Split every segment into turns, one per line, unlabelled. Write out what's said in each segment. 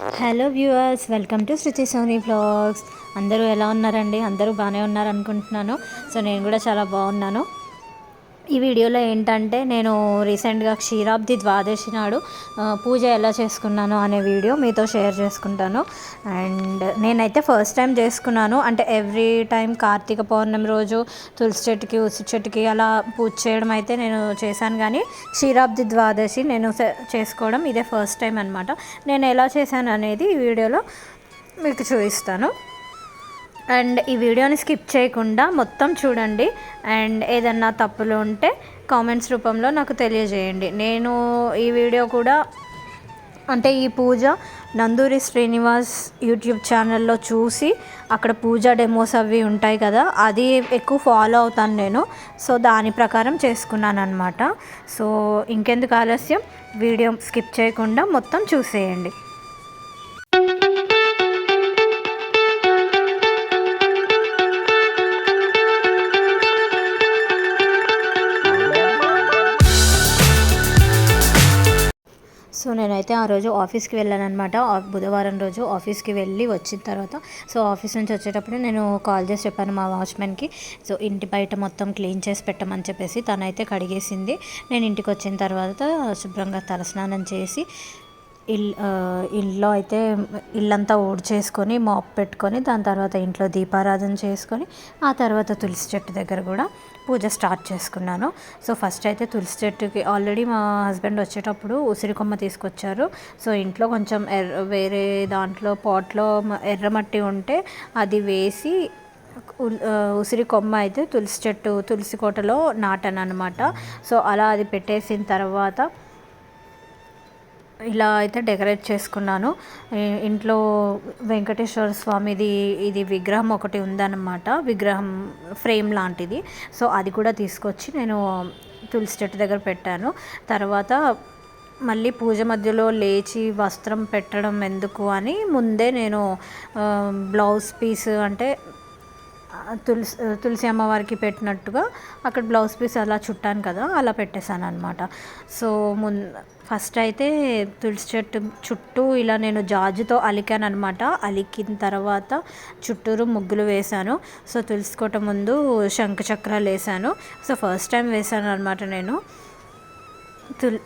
Hello viewers welcome to Shruti Soni blogs అందరూ ఎలా ఉన్నారండి? అందరూ బాగానే ఉన్నారు అనుకుంటున్నాను సో నేను కూడా చాలా బాగున్నాను. ఈ వీడియోలో ఏంటంటే నేను రీసెంట్గా క్షీరాబ్ది ద్వాదశి నాడు పూజ ఎలా చేసుకున్నాను అనే వీడియో మీతో షేర్ చేసుకుంటాను. అండ్ నేనైతే ఫస్ట్ టైం చేసుకున్నాను. అంటే ఎవ్రీ టైం కార్తీక పౌర్ణమి రోజు తులసి చెట్టుకి ఉసి చెట్టుకి అలా పూజ చేయడం అయితే నేను చేశాను. కానీ క్షీరాబ్ది ద్వాదశి నేను చేసుకోవడం ఇదే ఫస్ట్ టైం అనమాట నేను ఎలా చేశాను అనేది ఈ వీడియోలో మీకు చూపిస్తాను. అండ్ ఈ వీడియోని స్కిప్ చేయకుండా మొత్తం చూడండి. అండ్ ఏదన్నా తప్పులు ఉంటే కామెంట్స్ రూపంలో నాకు తెలియజేయండి. నేను ఈ వీడియో కూడా అంటే ఈ పూజ నందూరి శ్రీనివాస్ యూట్యూబ్ ఛానల్లో చూసి అక్కడ పూజ డెమోస్ అవి ఉంటాయి కదా అది ఎక్కువ ఫాలో అవుతాను నేను. సో దాని ప్రకారం చేసుకున్నాను అనమాట సో ఇంకెందుకు ఆలస్యం? వీడియో స్కిప్ చేయకుండా మొత్తం చూసేయండి. అయితే ఆ రోజు ఆఫీస్కి వెళ్ళాను అనమాట బుధవారం రోజు ఆఫీస్కి వెళ్ళి వచ్చిన తర్వాత సో ఆఫీస్ నుంచి వచ్చేటప్పుడు నేను కాల్ చేసి చెప్పాను మా వాచ్మెన్కి. సో ఇంటి బయట మొత్తం క్లీన్ చేసి పెట్టమని చెప్పేసి తనైతే కడిగేసింది. నేను ఇంటికి వచ్చిన తర్వాత శుభ్రంగా తలస్నానం చేసి ఇల్ ఆ, ఇల్లు అయితే ఇల్లంతా ఊడ్చేసుకొని మాప్ పెట్టుకొని దాని తర్వాత ఇంట్లో దీపారాధన చేసుకొని ఆ తర్వాత తులసి చెట్టు దగ్గర కూడా పూజ స్టార్ట్ చేసుకున్నాను. సో ఫస్ట్ అయితే తులసి చెట్టుకి ఆల్రెడీ మా హస్బెండ్ వచ్చేటప్పుడు ఉసిరి కొమ్మ తీసుకొచ్చారు. సో ఇంట్లో కొంచెం ఎర్ర వేరే దాంట్లో పాట్లో ఎర్రమట్టి ఉంటే అది వేసి ఉసిరి కొమ్మ అయితే తులసి చెట్టు తులసి కోటలో నాటాను అనమాట సో అలా అది పెట్టేసిన తర్వాత ఇలా అయితే డెకరేట్ చేసుకున్నాను. ఇంట్లో వెంకటేశ్వర స్వామిది ఇది విగ్రహం ఒకటి ఉందన్నమాట. విగ్రహం ఫ్రేమ్ లాంటిది. సో అది కూడా తీసుకొచ్చి నేను తులసి చెట్టు దగ్గర పెట్టాను. తర్వాత మళ్ళీ పూజ మధ్యలో లేచి వస్త్రం పెట్టడం ఎందుకు అని ముందే నేను బ్లౌజ్ పీస్ అంటే తులసి తులసి అమ్మవారికి పెట్టినట్టుగా అక్కడ బ్లౌజ్ పీస్ అలా చుట్టాను కదా అలా పెట్టేశాను అనమాట సో ముందు ఫస్ట్ అయితే తులసి చెట్టు చుట్టూ ఇలా నేను జాజుతో అలికాను అనమాట అలికిన తర్వాత చుట్టూరు ముగ్గులు వేశాను. సో తులసి కోట ముందు శంఖ చక్రాలు వేసాను సో ఫస్ట్ టైం వేసాను అనమాట నేను. తుల్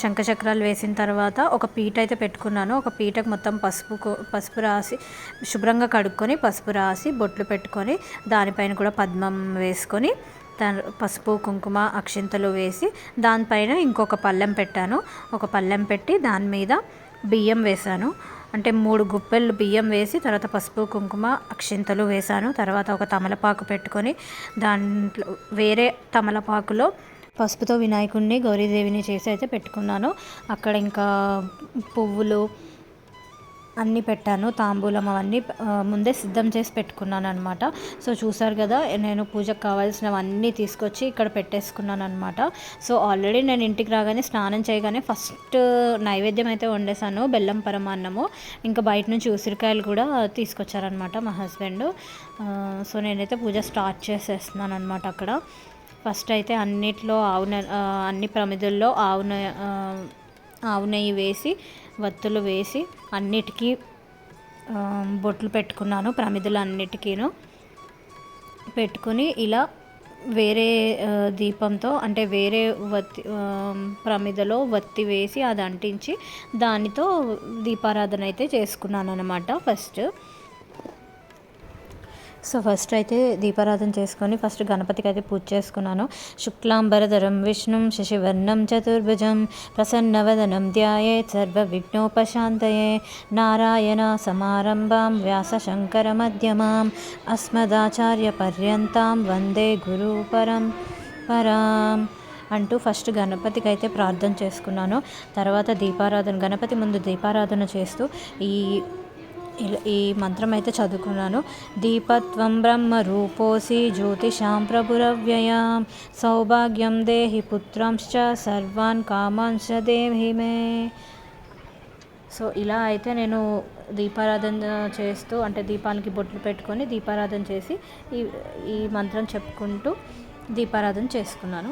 శంఖ చక్రాలు వేసిన తర్వాత ఒక పీట అయితే పెట్టుకున్నాను. ఒక పీటకు మొత్తం పసుపు పసుపు రాసి శుభ్రంగా కడుక్కొని పసుపు రాసి బొట్లు పెట్టుకొని దానిపైన కూడా పద్మం వేసుకొని పసుపు కుంకుమ అక్షింతలు వేసి దానిపైన ఇంకొక పళ్ళెం పెట్టాను. ఒక పళ్ళెం పెట్టి దాని మీద బియ్యం వేశాను. అంటే మూడు గుప్పెళ్ళు బియ్యం వేసి తర్వాత పసుపు కుంకుమ అక్షింతలు వేశాను. తర్వాత ఒక తమలపాకు పెట్టుకొని దాంట్లో వేరే తమలపాకులో పసుపుతో వినాయకుడిని గౌరీదేవిని చేసి అయితే పెట్టుకున్నాను. అక్కడ ఇంకా పువ్వులు అన్నీ పెట్టాను తాంబూలం అవన్నీ ముందే సిద్ధం చేసి పెట్టుకున్నాను అనమాట సో చూసారు కదా నేను పూజకు కావాల్సినవన్నీ తీసుకొచ్చి ఇక్కడ పెట్టేసుకున్నాను అనమాట సో ఆల్రెడీ నేను ఇంటికి రాగానే స్నానం చేయగానే ఫస్ట్ నైవేద్యం అయితే వండేసాను బెల్లం పరమాన్నము. ఇంకా బయట నుంచి ఉసిరికాయలు కూడా తీసుకొచ్చారనమాట మా హస్బెండ్. సో నేనైతే పూజ స్టార్ట్ చేసేస్తున్నాను అనమాట అక్కడ. ఫస్ట్ అయితే అన్నిట్లో ఆవు అన్ని ప్రమిదుల్లో ఆవు ఆవు నెయ్యి వేసి వత్తులు వేసి అన్నిటికీ బొట్లు పెట్టుకున్నాను ప్రమిదలు అన్నిటికీను పెట్టుకుని ఇలా వేరే దీపంతో అంటే వేరే వత్తి ప్రమిదలో వత్తి వేసి అది అంటించి దానితో దీపారాధన అయితే చేసుకున్నాను అనమాట ఫస్ట్. సో ఫస్ట్ అయితే దీపారాధన చేసుకొని ఫస్ట్ గణపతికి అయితే పూజ చేసుకున్నాను. శుక్లాంబరధరం విష్ణుం శశివర్ణం చతుర్భుజం ప్రసన్నవదనం ధ్యాయే సర్వ విఘ్నోపశాంతయే నారాయణ సమారంభాం వ్యాసశంకర మధ్యమాం అస్మదాచార్య పర్యంతాం వందే గురు పరం పరాం అంటూ ఫస్ట్ గణపతికి అయితే ప్రార్థన చేసుకున్నాను. తర్వాత దీపారాధన గణపతి ముందు దీపారాధన చేస్తూ ఈ ఈ మంత్రం అయితే చదువుకున్నాను. దీపత్వం బ్రహ్మ రూపోసి జ్యోతిషాం ప్రభురవ్యయాం. సౌభాగ్యం దేహి పుత్రంశ్చ సర్వాన్ కామాంశ దేహి మే. సో ఇలా అయితే నేను దీపారాధన చేస్తూ అంటే దీపానికి బొట్లు పెట్టుకొని దీపారాధన చేసి ఈ ఈ మంత్రం చెప్పుకుంటూ దీపారాధన చేసుకున్నాను.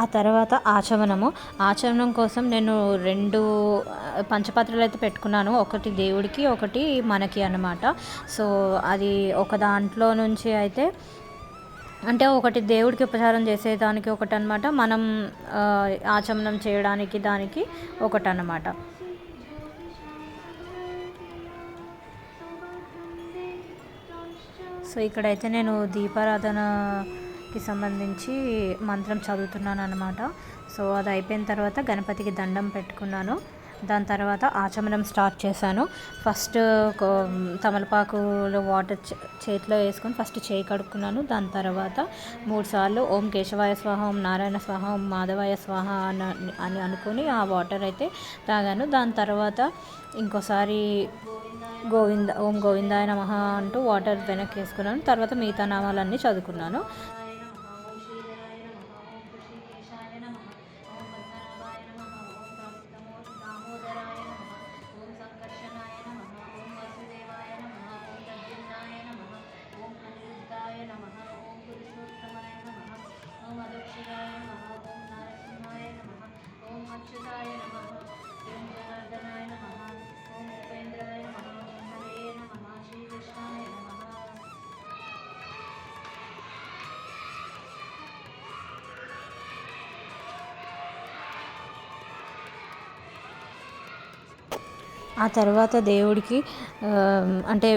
ఆ తర్వాత ఆచమనము. ఆచమనం కోసం నేను రెండు పంచపాత్రలు అయితే పెట్టుకున్నాను. ఒకటి దేవుడికి ఒకటి మనకి అన్నమాట. సో అది ఒక దాంట్లో నుంచి అయితే అంటే ఒకటి దేవుడికి ఉపచారం చేసేదానికి ఒకటి అనమాట మనం ఆచమనం చేయడానికి దానికి ఒకటి అన్నమాట సో ఇక్కడైతే నేను దీపారాధన కి సంబంధించి మంత్రం చదువుతున్నాను అనమాట సో అది అయిపోయిన తర్వాత గణపతికి దండం పెట్టుకున్నాను. దాని తర్వాత ఆచమనం స్టార్ట్ చేశాను. ఫస్ట్ తమలపాకులో వాటర్ చేతిలో వేసుకొని ఫస్ట్ చేయి కడుక్కున్నాను. దాని తర్వాత మూడు సార్లు ఓం కేశవాయ స్వాహ ఓం నారాయణ స్వాహ ఓం మాధవాయ స్వాహ అని అని అనుకుని ఆ వాటర్ అయితే తాగాను. దాని తర్వాత ఇంకోసారి గోవింద ఓం గోవిందాయ నమ అంటూ వాటర్ వెనక్కి వేసుకున్నాను. తర్వాత మిగతా నామాలన్నీ చదువుకున్నాను. ఆ తర్వాత దేవుడికి అంటే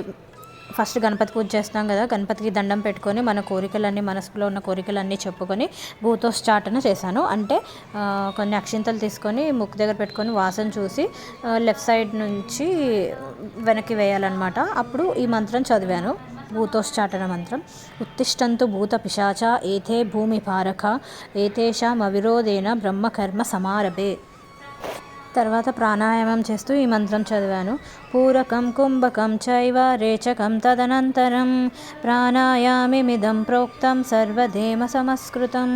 ఫస్ట్ గణపతి పూజ చేస్తాం కదా గణపతికి దండం పెట్టుకొని మన కోరికలన్నీ మనసులో ఉన్న కోరికలన్నీ చెప్పుకొని భూతోష్టాటన చేశాను. అంటే కొన్ని అక్షింతలు తీసుకొని ముక్కు దగ్గర పెట్టుకొని వాసన చూసి లెఫ్ట్ సైడ్ నుంచి వెనక్కి వేయాలన్నమాట. అప్పుడు ఈ మంత్రం చదివాను భూతోశ్చాటన మంత్రం. ఉత్తిష్టంతు భూత పిశాచ ఏతే భూమి పారక ఏతేషామవిరోధేన బ్రహ్మకర్మ సమారభే. తర్వాత ప్రాణాయామం చేస్తూ ఈ మంత్రం చదివాను. పూరకం కుంభకం చైవ రేచకం తదనంతరం ప్రాణాయామిమిదం ప్రోక్తం సర్వధేమ సమస్కృతం.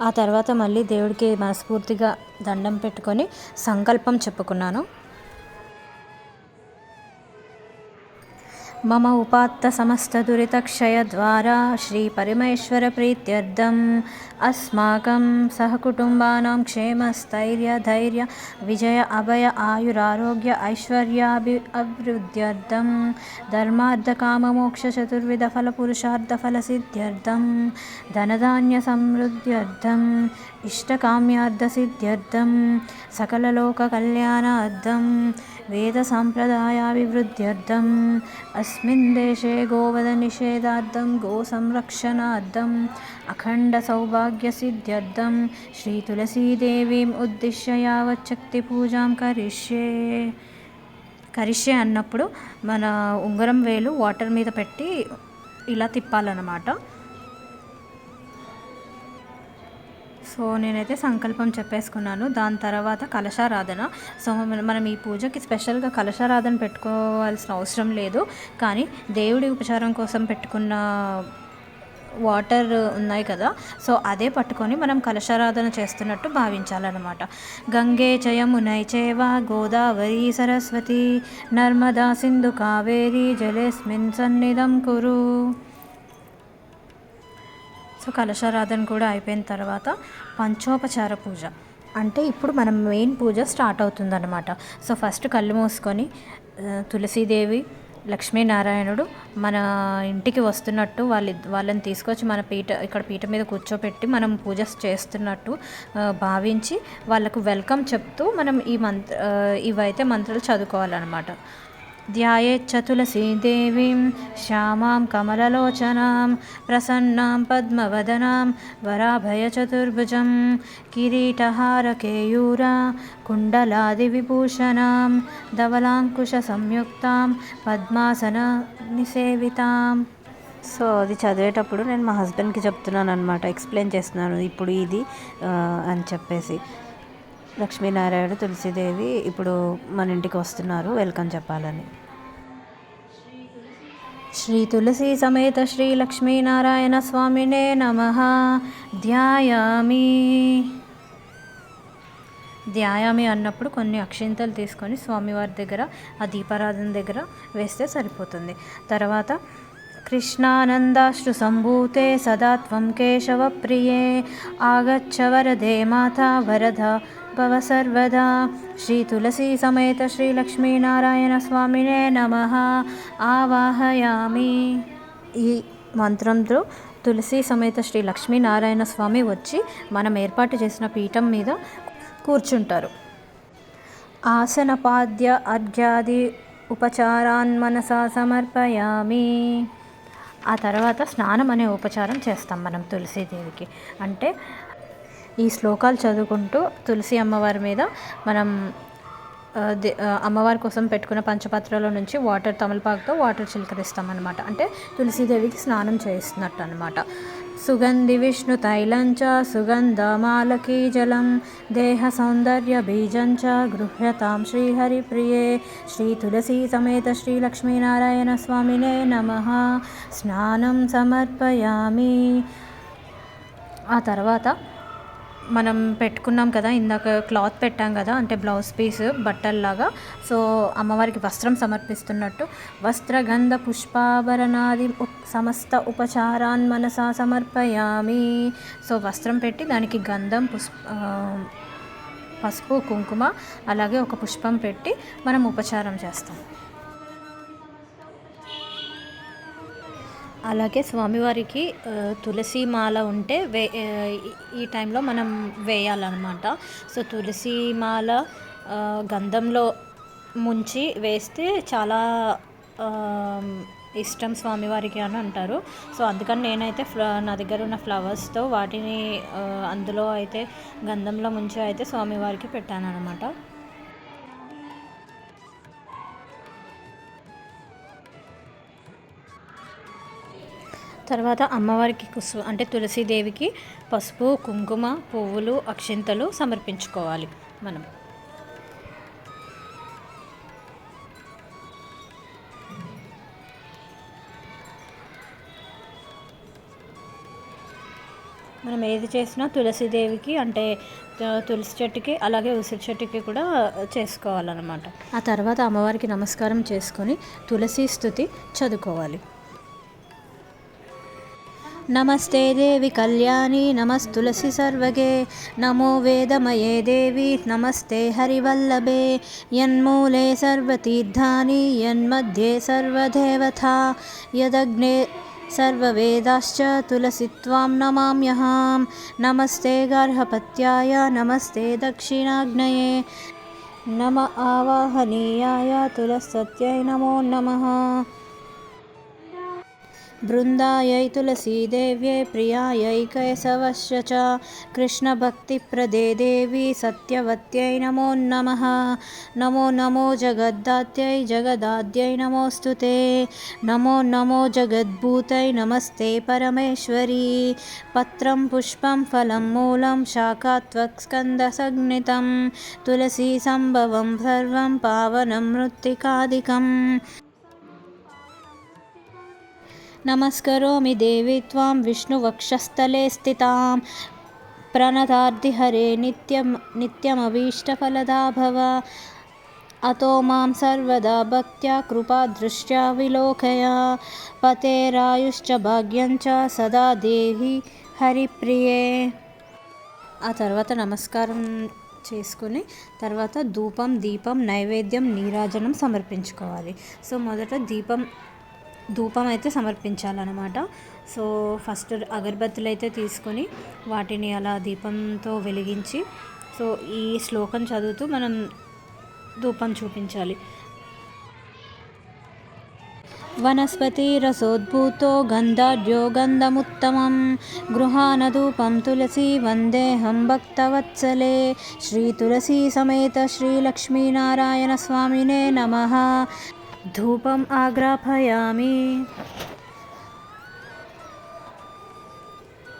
ఆ తర్వాత మళ్ళీ దేవుడికి మనస్ఫూర్తిగా దండం పెట్టుకొని సంకల్పం చెప్పుకున్నాను. मम उपात्तसमस्तदुरितक्षयद्वारा श्रीपरमेश्वरप्रीत्यर्थम् अस्माकं सहकुटुम्बानां क्षेमस्थैर्यधैर्य विजय अभय आयुरारोग्य ऐश्वर्याभि अभिवृद्ध्यर्थं धर्मार्थकाममोक्षचतुर्विधफलपुरुषार्थफलसिद्ध्यर्थं धनधान्यसमृद्ध्यर्थम् इष्टकाम्यार्थसिद्ध्यर्थं सकललोककल्याणार्थं वेदसाम्प्रदायाभिवृद्ध्यर्थम् अस्मिन् देशे गोवधनिषेधार्थं गोसंरक्षणार्थम् अखण्डसौभाग्यसिद्ध्यर्थं श्रीतुलसीदेवीम् उद्दिश्य यावच्छक्तिपूजां करिष्ये కరిష్యే అన్నప్పుడు మన ఉంగరం వేలు వాటర్ మీద పెట్టి ఇలా తిప్పాలన్నమాట సో నేనైతే సంకల్పం చెప్పేసుకున్నాను. దాని తర్వాత కలశారాధన. సో మనం ఈ పూజకి స్పెషల్గా కలశారాధన పెట్టుకోవాల్సిన అవసరం లేదు. కానీ దేవుడి ఉపచారం కోసం పెట్టుకున్న వాటర్ ఉన్నాయి కదా సో అదే పట్టుకొని మనం కలశారాధన చేస్తున్నట్టు భావించాలన్నమాట. గంగే చయమునై చేవ గోదావరి సరస్వతి నర్మదా సింధు కావేరి జలేస్మిన్ సన్నిధం కురు. సో కలశారాధన కూడా అయిపోయిన తర్వాత పంచోపచార పూజ. అంటే ఇప్పుడు మనం మెయిన్ పూజ స్టార్ట్ అవుతుందన్నమాట. సో ఫస్ట్ కళ్ళు మూసుకొని తులసీదేవి లక్ష్మీనారాయణుడు మన ఇంటికి వస్తున్నట్టు వాళ్ళ వాళ్ళని తీసుకొచ్చి మన పీట ఇక్కడ పీట మీద కూర్చోపెట్టి మనం పూజ చేస్తున్నట్టు భావించి వాళ్ళకు వెల్కమ్ చెప్తూ మనం ఈ మంత్ర ఇవైతే మంత్రాలు చదువుకోవాలన్నమాట. ध्यायेच्छतुलसीदेवीं श्यामां कमललोचनां प्रसन्नां पद्मवदनां वराभयचतुर्भुजं किरीटहारकेयूरा कुण्डलादिविभूषणां धवलाङ्कुशसंयुक्तां పద్మాసననిసేవితాం సో అది చదివేటప్పుడు నేను మా హస్బెండ్కి చెప్తున్నాను అనమాట ఎక్స్ప్లెయిన్ చేస్తున్నాను ఇప్పుడు ఇది అని చెప్పేసి లక్ష్మీనారాయణ తులసిదేవి ఇప్పుడు మన ఇంటికి వస్తున్నారు. వెల్కమ్ చెప్పాలని. శ్రీ తులసి సమేత శ్రీ లక్ష్మీనారాయణ స్వామినే నమ. ధ్యాయామి. ధ్యాయామి అన్నప్పుడు కొన్ని అక్షింతలు తీసుకొని స్వామివారి దగ్గర ఆ దీపారాధన దగ్గర వేస్తే సరిపోతుంది. తర్వాత కృష్ణానందాశ్రు సంభూతే సదాత్వం కేశవ ప్రియే. ఆగచ్చ వరదే మాతా వరద భవ సర్వదా శ్రీ తులసి సమేత శ్రీ లక్ష్మీనారాయణ స్వామినే నమ ఆవాహయామి ఈ మంత్రంతో తులసి సమేత శ్రీ లక్ష్మీనారాయణ స్వామి వచ్చి మనం ఏర్పాటు చేసిన పీఠం మీద కూర్చుంటారు. ఆసనపాద్య అర్ఘ్యాది ఉపచారాన్ మనసా సమర్పయామి. ఆ తర్వాత స్నానం అనే ఉపచారం చేస్తాం మనం తులసీదేవికి. అంటే ఈ శ్లోకాలు చదువుకుంటూ తులసి అమ్మవారి మీద మనం అమ్మవారి కోసం పెట్టుకున్న పంచపాత్రలో నుంచి వాటర్ తమలపాకుతో వాటర్ చిలకరిస్తామన్నమాట. అంటే తులసీదేవికి స్నానం చేస్తున్నట్టు అనమాట సుగంధి విష్ణు తైలంచ సుగంధమాలకీ జలం దేహ సౌందర్య బీజంచ గృహ్యతాం శ్రీహరిప్రియే శ్రీ తులసీ సమేత శ్రీ లక్ష్మీనారాయణ స్వామినే నమ. స్నానం సమర్పయామి. ఆ తర్వాత మనం పెట్టుకున్నాం కదా ఇందాక క్లాత్ పెట్టాం కదా అంటే బ్లౌజ్ పీస్ బట్టల్లాగా. సో అమ్మవారికి వస్త్రం సమర్పిస్తున్నట్టు. వస్త్రగంధ పుష్పాభరణాది సమస్త ఉపచారాన్ మనసా సమర్పయామి. సో వస్త్రం పెట్టి దానికి గంధం పుష్ప పసుపు కుంకుమ అలాగే ఒక పుష్పం పెట్టి మనం ఉపచారం చేస్తాం. అలాగే స్వామివారికి తులసి మాల ఉంటే వే ఈ- టైంలో మనం వేయాలన్నమాట. సో తులసి మాల గంధంలో ముంచి వేస్తే చాలా ఇష్టం స్వామివారికి అని అంటారు. సో అందుకని నేనైతే ఫ్ల నా దగ్గర ఉన్న ఫ్లవర్స్తో వాటిని అందులో అయితే గంధంలో ముంచి అయితే స్వామివారికి పెట్టాను అనమాట తర్వాత అమ్మవారికి కుసు అంటే తులసీదేవికి పసుపు కుంకుమ పువ్వులు అక్షింతలు సమర్పించుకోవాలి మనం. మనం ఏది చేసినా తులసిదేవికి అంటే తులసి చెట్టుకి అలాగే ఉసిరి చెట్టుకి కూడా చేసుకోవాలన్నమాట. ఆ తర్వాత అమ్మవారికి నమస్కారం చేసుకొని తులసి స్థుతి చదువుకోవాలి. నమస్తే దేవి కళ్యాణి నమస్తులసి సర్వగే. నమో వేదమయే దేవి నమస్తే హరివల్లభే. యన్మూలే సర్వతీర్థాని యన్मध्ये సర్వదేవతా. యదగ్నే सर्ववेदाश्च तुलसी त्वां नमाम्यहां नमस्ते गर्हपत्याय नमस्ते दक्षिणाग्नये नम आवाहनीयाय तुलसत्यै नमो नमः బృందాయై తులసీదేవ్యై ప్రియాయై కేశవశ్య చ కృష్ణభక్తిప్రదే దేవి సత్యవత్యై నమో నమ. నమో నమో జగద్దాత్యై జగదాద్యై నమోస్తు తే నమో నమో జగద్భూతై నమస్తే పరమేశ్వరీ. పత్రం పుష్పం ఫలం మూలం శాఖాత్వక్స్కందసగ్నితం తులసీ సంభవం సర్వం పావనం మృత్తికాదికం. नमस्करोमि देवी त्वां विष्णुवक्षस्थले स्थितां प्रणतार्तिहरे नित्यं नित्यमभीष्टफलदा भव अतो मां सर्वदा भक्त्या कृपादृष्ट्या विलोकय पतेरायुश्च भाग्यं च सदा देहि हरिप्रिये ఆ తర్వాత నమస్కారం చేసుకుని తర్వాత ధూపం దీపం నైవేద్యం నీరాజనం సమర్పించుకోవాలి సో మొదట దీపం ధూపం అయితే సమర్పించాలన్నమాట సో ఫస్ట్ అగరబత్తులు అయితే తీసుకొని వాటిని అలా దీపంతో వెలిగించి సో ఈ శ్లోకం చదువుతూ మనం ధూపం చూపించాలి वनस्पतिरसोद्भूतो गन्धाढ्यो गन्धमुत्तमं गृहानधूपं तुलसी वन्देऽहं भक्तवत्सले श्रीतुलसीसमेत श्रीलक्ष्मीनारायणस्वामिने नमः धूपम् आग्रापयामि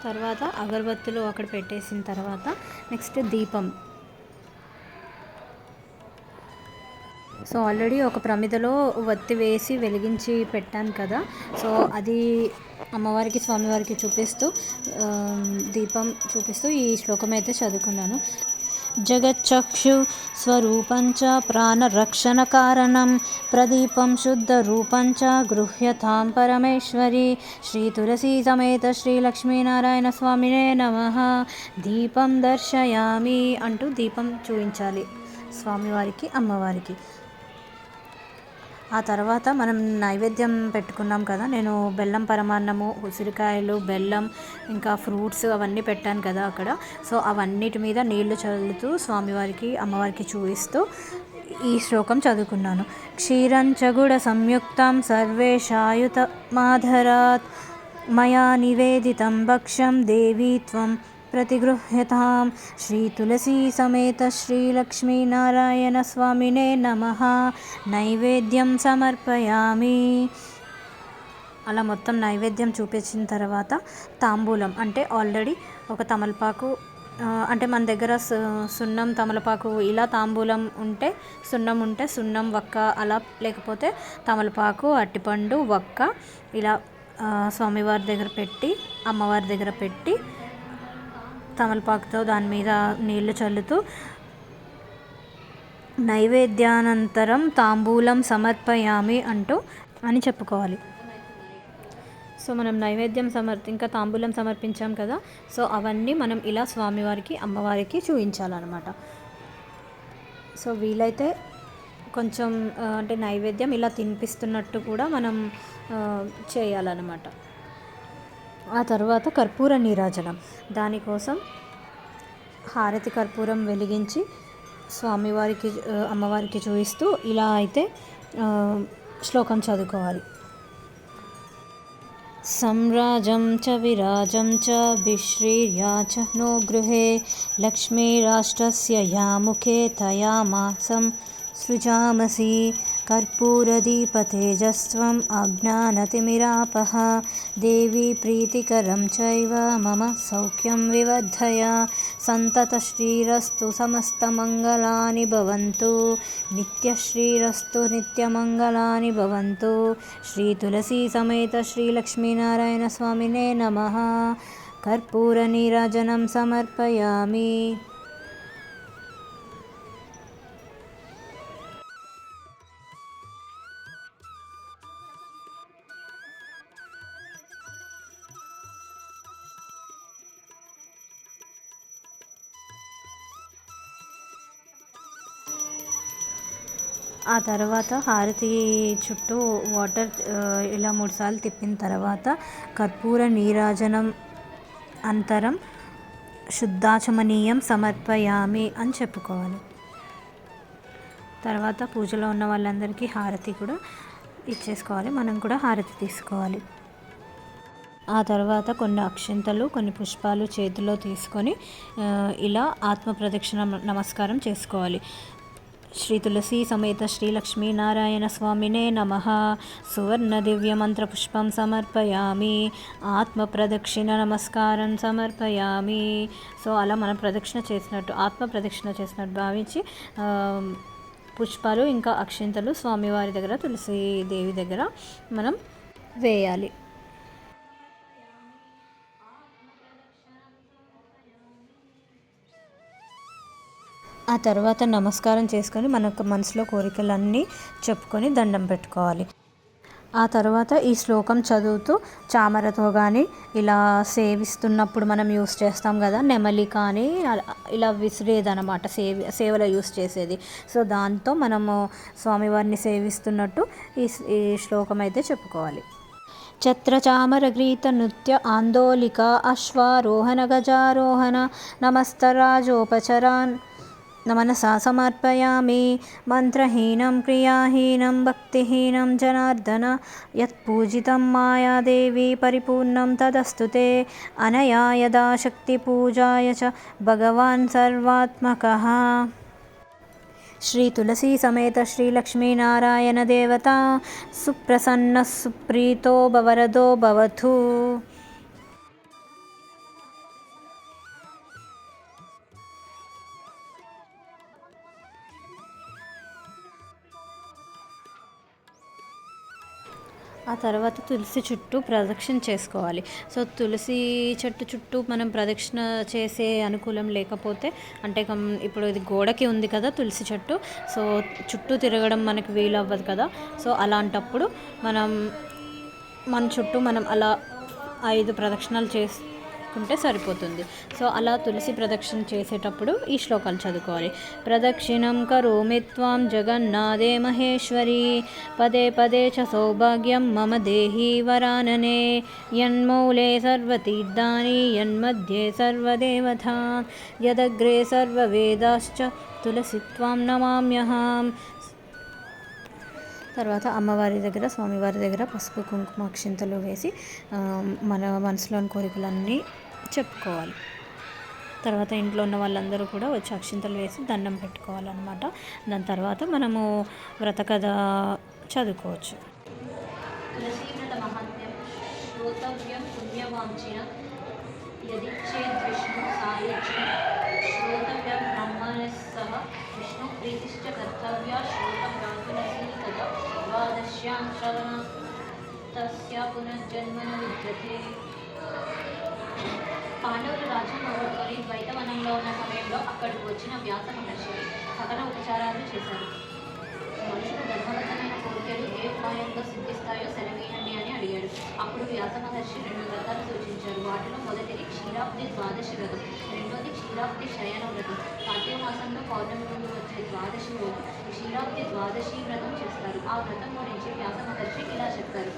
తర్వాత అగరబత్తులు అక్కడ పెట్టేసిన తర్వాత నెక్స్ట్ దీపం సో ఆల్రెడీ ఒక ప్రమిదలో వత్తి వేసి వెలిగించి పెట్టాను కదా సో అది అమ్మవారికి స్వామివారికి చూపిస్తూ ఆ, దీపం చూపిస్తూ ఈ శ్లోకం అయితే చదువుకున్నాను జగచ్చక్షు స్వరూపం చ ప్రాణరక్షణకారణం ప్రదీపం శుద్ధరూపం చ గృహ్యతాం పరమేశ్వరి. శ్రీ తులసీ సమేత శ్రీ స్వామినే నమ. దీపం దర్శయామి అంటూ దీపం చూపించాలి. స్వామివారికి అమ్మవారికి. ఆ తర్వాత మనం నైవేద్యం పెట్టుకున్నాం కదా నేను బెల్లం పరమాన్నము ఉసిరికాయలు బెల్లం ఇంకా ఫ్రూట్స్ అవన్నీ పెట్టాను కదా అక్కడ. సో అవన్నిటి మీద నీళ్ళు చల్లుతూ స్వామివారికి అమ్మవారికి చూపిస్తూ ఈ శ్లోకం చదువుకున్నాను. క్షీరంచగుడ సంయుక్తం సర్వేషాయుత మాధరాత్ మయా నివేదితం భక్ష్యం దేవీ త్వం प्रतिगृह्यतां श्रीतुलसी समेत श्रीलक्ष्मीनारायण स्वामिने नमः నైవేద్యం సమర్పయామి అలా మొత్తం నైవేద్యం చూపించిన తర్వాత తాంబూలం అంటే ఆల్రెడీ ఒక తమలపాకు ఆ, అంటే మన దగ్గర సు- సున్నం తమలపాకు ఇలా తాంబూలం ఉంటే సున్నం ఉంటే సున్నం వక్క అలా లేకపోతే తమలపాకు అట్టిపండు వక్క ఇలా ఆ, స్వామివారి దగ్గర పెట్టి అమ్మవారి దగ్గర పెట్టి తమలపాకుతో దాని మీద నీళ్ళు చల్లుతూ నైవేద్యానంతరం తాంబూలం సమర్పయామి అంటూ అని చెప్పుకోవాలి. సో మనం నైవేద్యం సమర్పి ఇంకా తాంబూలం సమర్పించాం కదా సో అవన్నీ మనం ఇలా స్వామివారికి అమ్మవారికి చూపించాలన్నమాట సో వీలైతే కొంచెం అంటే నైవేద్యం ఇలా తినిపిస్తున్నట్టు కూడా మనం చేయాలన్నమాట. ఆ తర్వాత కర్పూర నీరాజనం. దానికోసం హారతి కర్పూరం వెలిగించి స్వామివారికి అమ్మవారికి చూపిస్తూ ఇలా అయితే శ్లోకం చదువుకోవాలి. సమ్రాజం చ విరాజం చ విశ్రీర్యా చ నో గృహే లక్ష్మీరాష్ట్రస్య యా ముఖే తయా మాసం సృజామసి कर्पूरदीपतेजस्त्वम् अज्ञानतिमिरापः देवी प्रीतिकरं चैव मम सौख्यं विवर्धय सन्ततश्रीरस्तु समस्तमङ्गलानि भवन्तु नित्यश्रीरस्तु नित्यमङ्गलानि भवन्तु श्रीतुलसीसमेत श्रीलक्ष्मीनारायणस्वामिने नमः कर्पूरनीराजनं समर्पयामि ఆ తర్వాత హారతి చుట్టూ వాటర్ ఇలా మూడుసార్లు తిప్పిన తర్వాత కర్పూర నీరాజనం అంతరం శుద్ధాచమనీయం సమర్పయామి అని చెప్పుకోవాలి. తర్వాత పూజలో ఉన్న వాళ్ళందరికీ హారతి కూడా ఇచ్చేసుకోవాలి. మనం కూడా హారతి తీసుకోవాలి. ఆ తర్వాత కొన్ని అక్షింతలు కొన్ని పుష్పాలు చేతిలో తీసుకొని ఇలా ఆత్మ ప్రదక్షిణ నమస్కారం చేసుకోవాలి. శ్రీ తులసి సమేత శ్రీ లక్ష్మీనారాయణ స్వామినే నమ. సువర్ణ దివ్య మంత్ర పుష్పం సమర్పయామి. ఆత్మ ప్రదక్షిణ నమస్కారం సమర్పయామి. సో అలా మనం ప్రదక్షిణ చేసినట్టు ఆత్మ ప్రదక్షిణ చేసినట్టు భావించి పుష్పాలు ఇంకా అక్షింతలు స్వామివారి దగ్గర తులసి దేవి దగ్గర మనం వేయాలి. ఆ తర్వాత నమస్కారం చేసుకొని మనకు మనసులో కోరికలన్నీ చెప్పుకొని దండం పెట్టుకోవాలి. ఆ తర్వాత ఈ శ్లోకం చదువుతూ చామరతో కానీ ఇలా సేవిస్తున్నప్పుడు మనం యూస్ చేస్తాం కదా నెమలి కానీ ఇలా విసిరేదనమాట సేవ సేవలో యూస్ చేసేది. సో దాంతో మనము స్వామివారిని సేవిస్తున్నట్టు ఈ ఈ శ్లోకం అయితే చెప్పుకోవాలి. ఛత్రచామరగ్రీత నృత్య ఆందోళిక అశ్వారోహణ గజారోహణ నమస్తరాజోపచరాన్ మనసా సమర్పయామి. మంత్రహీనం క్రియాహీనం భక్తిహీనం జనార్దన యత్పూజితం మాయాదేవి పరిపూర్ణం తదస్తు తే. అనయా యదా శక్తిపూజాయ చ భగవాన్ సర్వాత్మక. శ్రీ తులసీ సమేత శ్రీ లక్ష్మీనారాయణ దేవత. సుప్రసన్న సుప్రీతో భవరదో భవతు. తర్వాత తులసి చుట్టూ ప్రదక్షిణ చేసుకోవాలి. సో తులసి చెట్టు చుట్టూ మనం ప్రదక్షిణ చేసే అనుకూలం లేకపోతే అంటే కం- ఇప్పుడు ఇది గోడకి ఉంది కదా తులసి చెట్టు సో చుట్టూ తిరగడం మనకి వీలు అవ్వదు కదా. సో అలాంటప్పుడు మనం మన చుట్టూ మనం అలా ఐదు ప్రదక్షిణలు చేస్తూ చేసుకుంటే సరిపోతుంది. సో అలా తులసి ప్రదక్షిణ చేసేటప్పుడు ఈ శ్లోకాలు చదువుకోవాలి. ప్రదక్షిణం కరోమి జగన్నాదే జగన్నాథే మహేశ్వరి. పదే పదే చ సౌభాగ్యం మమ దేహి వరాననే. యన్మౌలే సర్వతీర్థాని యన్మధ్యే సర్వదేవతా. యదగ్రే సర్వవేదాశ్చ తులసి త్వాం నమామ్యహం. తర్వాత అమ్మవారి దగ్గర స్వామివారి దగ్గర పసుపు కుంకుమ అక్షింతలు వేసి మన మనసులోని కోరికలన్నీ చెప్పుకోవాలి. తర్వాత ఇంట్లో ఉన్న వాళ్ళందరూ కూడా వచ్చి అక్షింతలు వేసి దండం పెట్టుకోవాలన్నమాట. దాని తర్వాత మనము వ్రతకథ చదువుకోవచ్చు. తులసీవ్రత మహత్యం శ్రోతవ్యం పుణ్యవాంఛిన యది చేద్విష్ణు సాయుజ్యం శ్రోతవ్యం బ్రహ్మణస్సహ విష్ణు ప్రీతిశ్చ కర్తవ్య శ్రోతవ్యం తులసీ ద్వాదశ్యాం శ్రవణ తస్య పునర్జన్మన విద్యతే పాండవులు రాజు పోగొట్టుకొని ద్వైతవనంలో ఉన్న సమయంలో అక్కడికి వచ్చిన వ్యాస మహర్షి సకల ఉపచారాలు చేశారు మనుషులు ధర్మబద్ధమైన కోరికలు ఏ ఉపాయంలో సిద్ధిస్తాయో సెలవేయండి అని అడిగాడు. అప్పుడు వ్యాస మహర్షి రెండు వ్రతాలు సూచించారు వాటిలో మొదటిది క్షీరాబ్ది ద్వాదశి వ్రతం రెండోది క్షీరాబ్ది శయన వ్రతం. కార్తీక మాసంలో పౌర్ణమి ముందు వచ్చే ద్వాదశి రోజు క్షీరాబ్ది ద్వాదశి వ్రతం చేస్తారు. ఆ వ్రతం గురించి వ్యాస మహర్షి ఇలా చెప్పారు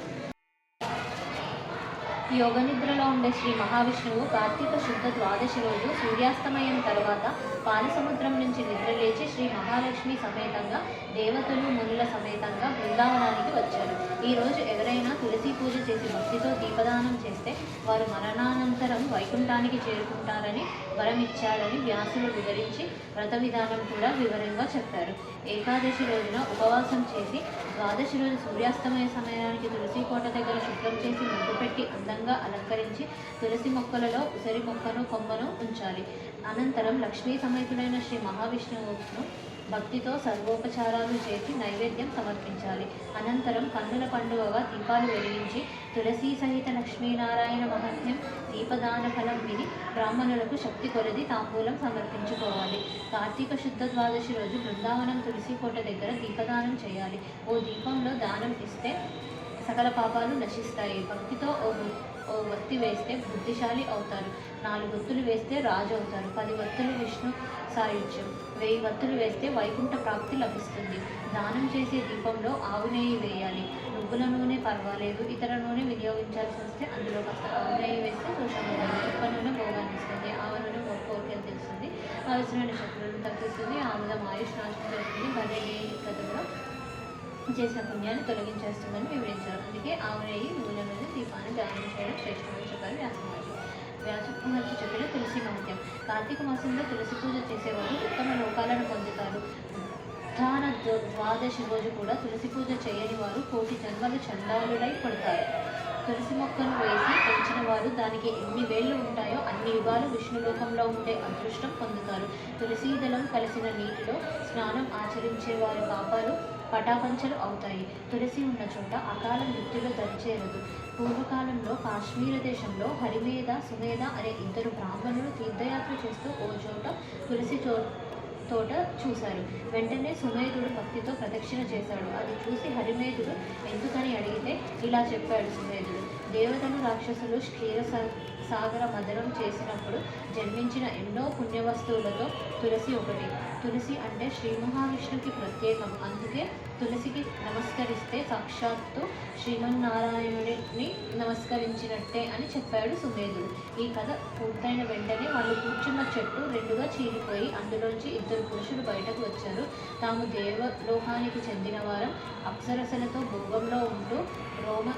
యోగ నిద్రలో ఉండే శ్రీ మహావిష్ణువు కార్తీక శుద్ధ ద్వాదశి రోజు సూర్యాస్తమయం తర్వాత పాలసముద్రం నుంచి నిద్రలేచి శ్రీ మహాలక్ష్మి సమేతంగా దేవతలు మునుల సమేతంగా బృందావనానికి వచ్చారు. ఈ రోజు ఎవరైనా తులసి పూజ చేసి భక్తితో దీపదానం చేస్తే వారు మరణానంతరం వైకుంఠానికి చేరుకుంటారని వరమిచ్చాడని వ్యాసులు వివరించి వ్రత విధానం కూడా వివరంగా చెప్పారు. ఏకాదశి రోజున ఉపవాసం చేసి ద్వాదశి రోజు సూర్యాస్తమయ సమయానికి తులసి కోట దగ్గర శుభ్రం చేసి ముగ్గు పెట్టి అందంగా అలంకరించి తులసి మొక్కలలో ఉసిరి మొక్కను కొమ్మను ఉంచాలి. అనంతరం లక్ష్మీ సమేతుడైన శ్రీ మహావిష్ణువును భక్తితో సర్వోపచారాలు చేసి నైవేద్యం సమర్పించాలి. అనంతరం కన్నుల పండుగగా దీపాలు వెలిగించి తులసి సహిత లక్ష్మీనారాయణ మహత్యం దీపదాన ఫలం విని బ్రాహ్మణులకు శక్తి కొలది తాంబూలం సమర్పించుకోవాలి. కార్తీక శుద్ధ ద్వాదశి రోజు బృందావనం తులసి కోట దగ్గర దీపదానం చేయాలి. ఓ దీపంలో దానం ఇస్తే సకల పాపాలు నశిస్తాయి. భక్తితో ఓ ఓ వత్తి వేస్తే బుద్ధిశాలి అవుతారు. నాలుగు వత్తులు వేస్తే రాజు అవుతారు. పది వత్తులు విష్ణు సాయుధ్యం. వెయ్యి వత్తులు వేస్తే వైకుంఠ ప్రాప్తి లభిస్తుంది. దానం చేసే దీపంలో ఆవు నెయ్యి వేయాలి. నువ్వుల నూనె పర్వాలేదు. ఇతర నూనె వినియోగించాల్సి వస్తే అందులో కాస్త ఆవు నెయ్యి వేస్తే దోషం ఉప్ప నూనె భోగాన్ని ఇస్తుంది. ఆవు నూనె మొక్క కోరికలు తెలుస్తుంది. అవసరమైన శక్తులను తగ్గిస్తుంది. ఆముదం ఆయుష్ నాశనం చేస్తుంది. బర్రె కథలో చేసిన పుణ్యాన్ని తొలగించేస్తుందని వివరించారు. అందుకే ఆవునేయి నూనె మీద దీపాన్ని దానం చేయడం శ్రేష్టమని చెప్పారు వ్యాసమహర్షి. వ్యాస మహర్షి చెప్పిన తులసి మహత్యం. కార్తీక మాసంలో తులసి పూజ చేసేవారు ఉత్తమ లోకాలను పొందుతారు. ఉత్థాన ద్వాదశి రోజు కూడా తులసి పూజ చేయని వారు కోటి జన్మలు చండాలుడై పడతారు తులసి మొక్కను వేసి పెంచిన వారు దానికి ఎన్ని వేళ్ళు ఉంటాయో అన్ని యుగాలు విష్ణులోకంలో ఉండే అదృష్టం పొందుతారు. తులసీ దళం కలిసిన నీటిలో స్నానం ఆచరించే వారి పాపాలు పటాపంచలు అవుతాయి. తులసి ఉన్న చోట అకాల మృత్యులు దరిచేరదు. పూర్వకాలంలో కాశ్మీర దేశంలో హరిమేధ సుమేధ అనే ఇద్దరు బ్రాహ్మణులు తీర్థయాత్ర చేస్తూ ఓ చోట తులసి చో తోట చూశారు. వెంటనే సుమేధుడు భక్తితో ప్రదక్షిణ చేశాడు. అది చూసి హరిమేధుడు ఎందుకని అడిగితే ఇలా చెప్పాడు సుమేధుడు. దేవతలు రాక్షసులు క్షీర సాగర మదనం చేసినప్పుడు జన్మించిన ఎన్నో పుణ్యవస్తువులతో తులసి ఒకటి. తులసి అంటే శ్రీ మహావిష్ణుకి ప్రత్యేకం. అందుకే తులసికి నమస్కరిస్తే సాక్షాత్తు శ్రీమన్నారాయణుడిని నమస్కరించినట్టే అని చెప్పాడు సుమేధుడు. ఈ కథ పూర్తయిన వెంటనే వాళ్ళు కూర్చున్న చెట్టు రెండుగా చీలిపోయి అందులోంచి ఇద్దరు పురుషులు బయటకు వచ్చారు. తాము దేవలోకానికి చెందిన వారం అప్సరసలతో భోగంలో ఉంటూ రోమ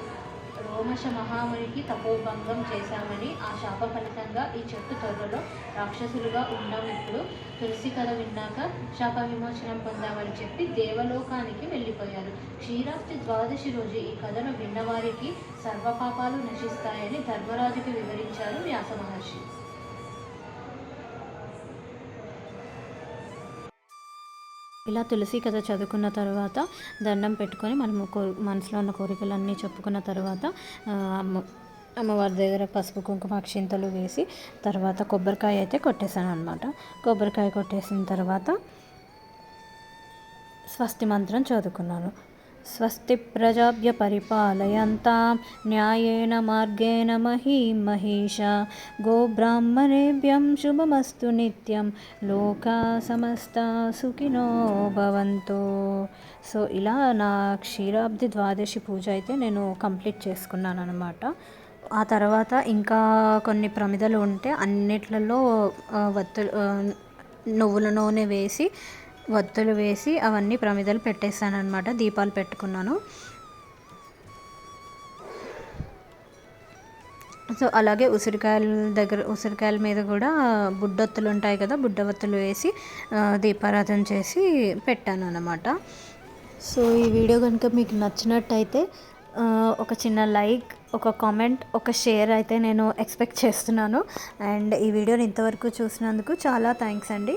రోమశ మహామునికి తపోభంగం చేశామని ఆ శాప ఫలితంగా ఈ చెట్టు త్వరలో రాక్షసులుగా ఉన్నాం ఇప్పుడు తులసి కథ విన్నాక శాప విమోచనం పొందామని చెప్పి దేవలోకానికి వెళ్ళిపోయారు. క్షీరాబ్ది ద్వాదశి రోజు ఈ కథను విన్నవారికి సర్వపాపాలు నశిస్తాయని ధర్మరాజుకి వివరించారు వ్యాస మహర్షి. ఇలా తులసి కథ చదువుకున్న తర్వాత దండం పెట్టుకొని మనము కో మనసులో ఉన్న కోరికలన్నీ చెప్పుకున్న తర్వాత అమ్మ అమ్మవారి దగ్గర పసుపు కుంకుమ అక్షింతలు వేసి తర్వాత కొబ్బరికాయ అయితే కొట్టేశాను అనమాట కొబ్బరికాయ కొట్టేసిన తర్వాత స్వస్తి మంత్రం చదువుకున్నాను. స్వస్తి ప్రజాభ్య పరిపాలయంతాం న్యాయేన మార్గేణ మహీం మహిష గోబ్రాహ్మణేభ్యం శుభమస్తు నిత్యం లోకా సమస్త సుఖినో భవంతు సో ఇలా నా క్షీరాబ్ది ద్వాదశి పూజ అయితే నేను కంప్లీట్ చేసుకున్నాను అనమాట ఆ తర్వాత ఇంకా కొన్ని ప్రమిదలు ఉంటే అన్నిట్లలో ఆ, వత్తులు నువ్వుల నూనె వేసి వత్తులు వేసి అవన్నీ ప్రమిదలు పెట్టేశాను అనమాట దీపాలు పెట్టుకున్నాను. సో అలాగే ఉసిరికాయల దగ్గర ఉసిరికాయల మీద కూడా బుడ్డొత్తులు ఉంటాయి కదా బుడ్డవత్తులు వేసి దీపారాధన చేసి పెట్టాను అనమాట సో ఈ వీడియో కనుక మీకు నచ్చినట్టయితే ఒక చిన్న లైక్ ఒక కామెంట్ ఒక షేర్ అయితే నేను ఎక్స్పెక్ట్ చేస్తున్నాను. అండ్ ఈ వీడియోని ఇంతవరకు చూసినందుకు చాలా థ్యాంక్స్ అండి.